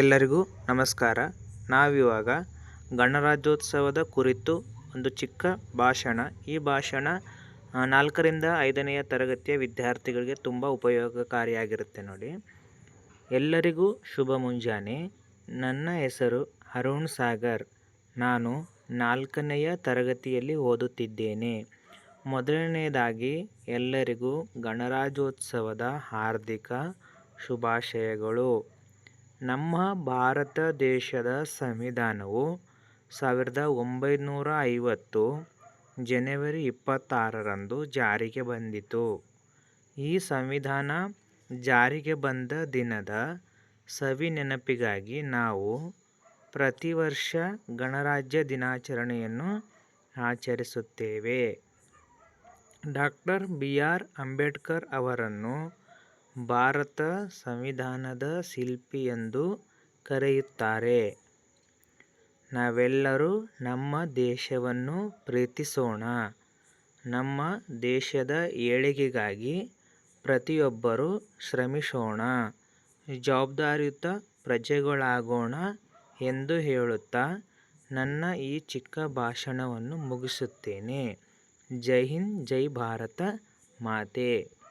ಎಲ್ಲರಿಗೂ ನಮಸ್ಕಾರ. ನಾವಿವಾಗ ಗಣರಾಜ್ಯೋತ್ಸವದ ಕುರಿತು ಒಂದು ಚಿಕ್ಕ ಭಾಷಣ. ಈ ಭಾಷಣ ನಾಲ್ಕರಿಂದ ಐದನೆಯ ತರಗತಿಯ ವಿದ್ಯಾರ್ಥಿಗಳಿಗೆ ತುಂಬ ಉಪಯೋಗಕಾರಿಯಾಗಿರುತ್ತೆ ನೋಡಿ. ಎಲ್ಲರಿಗೂ ಶುಭ ಮುಂಜಾನೆ. ನನ್ನ ಹೆಸರು ಅರುಣ್ ಸಾಗರ್. ನಾನು ನಾಲ್ಕನೆಯ ತರಗತಿಯಲ್ಲಿ ಓದುತ್ತಿದ್ದೇನೆ. ಮೊದಲನೆಯದಾಗಿ ಎಲ್ಲರಿಗೂ ಗಣರಾಜ್ಯೋತ್ಸವದ ಹಾರ್ದಿಕ ಶುಭಾಶಯಗಳು. ನಮ್ಮ ಭಾರತ ದೇಶದ ಸಂವಿಧಾನವು ಸಾವಿರದ ಒಂಬೈನೂರ ಐವತ್ತು ಜನವರಿ ಇಪ್ಪತ್ತಾರರಂದು ಜಾರಿಗೆ ಬಂದಿತು. ಈ ಸಂವಿಧಾನ ಜಾರಿಗೆ ಬಂದ ದಿನದ ಸವಿ ನೆನಪಿಗಾಗಿ ನಾವು ಪ್ರತಿ ವರ್ಷ ಗಣರಾಜ್ಯ ದಿನಾಚರಣೆಯನ್ನು ಆಚರಿಸುತ್ತೇವೆ. ಡಾಕ್ಟರ್ ಬಿ ಆರ್ ಅಂಬೇಡ್ಕರ್ ಅವರನ್ನು ಭಾರತ ಸಂವಿಧಾನದ ಶಿಲ್ಪಿ ಎಂದು ಕರೆಯುತ್ತಾರೆ. ನಾವೆಲ್ಲರೂ ನಮ್ಮ ದೇಶವನ್ನು ಪ್ರೀತಿಸೋಣ. ನಮ್ಮ ದೇಶದ ಏಳಿಗೆಗಾಗಿ ಪ್ರತಿಯೊಬ್ಬರೂ ಶ್ರಮಿಸೋಣ. ಜವಾಬ್ದಾರಿಯುತ ಪ್ರಜೆಗಳಾಗೋಣ ಎಂದು ಹೇಳುತ್ತಾ ನನ್ನ ಈ ಚಿಕ್ಕ ಭಾಷಣವನ್ನು ಮುಗಿಸುತ್ತೇನೆ. ಜೈ ಹಿಂದ್, ಜೈ ಭಾರತ ಮಾತೆ.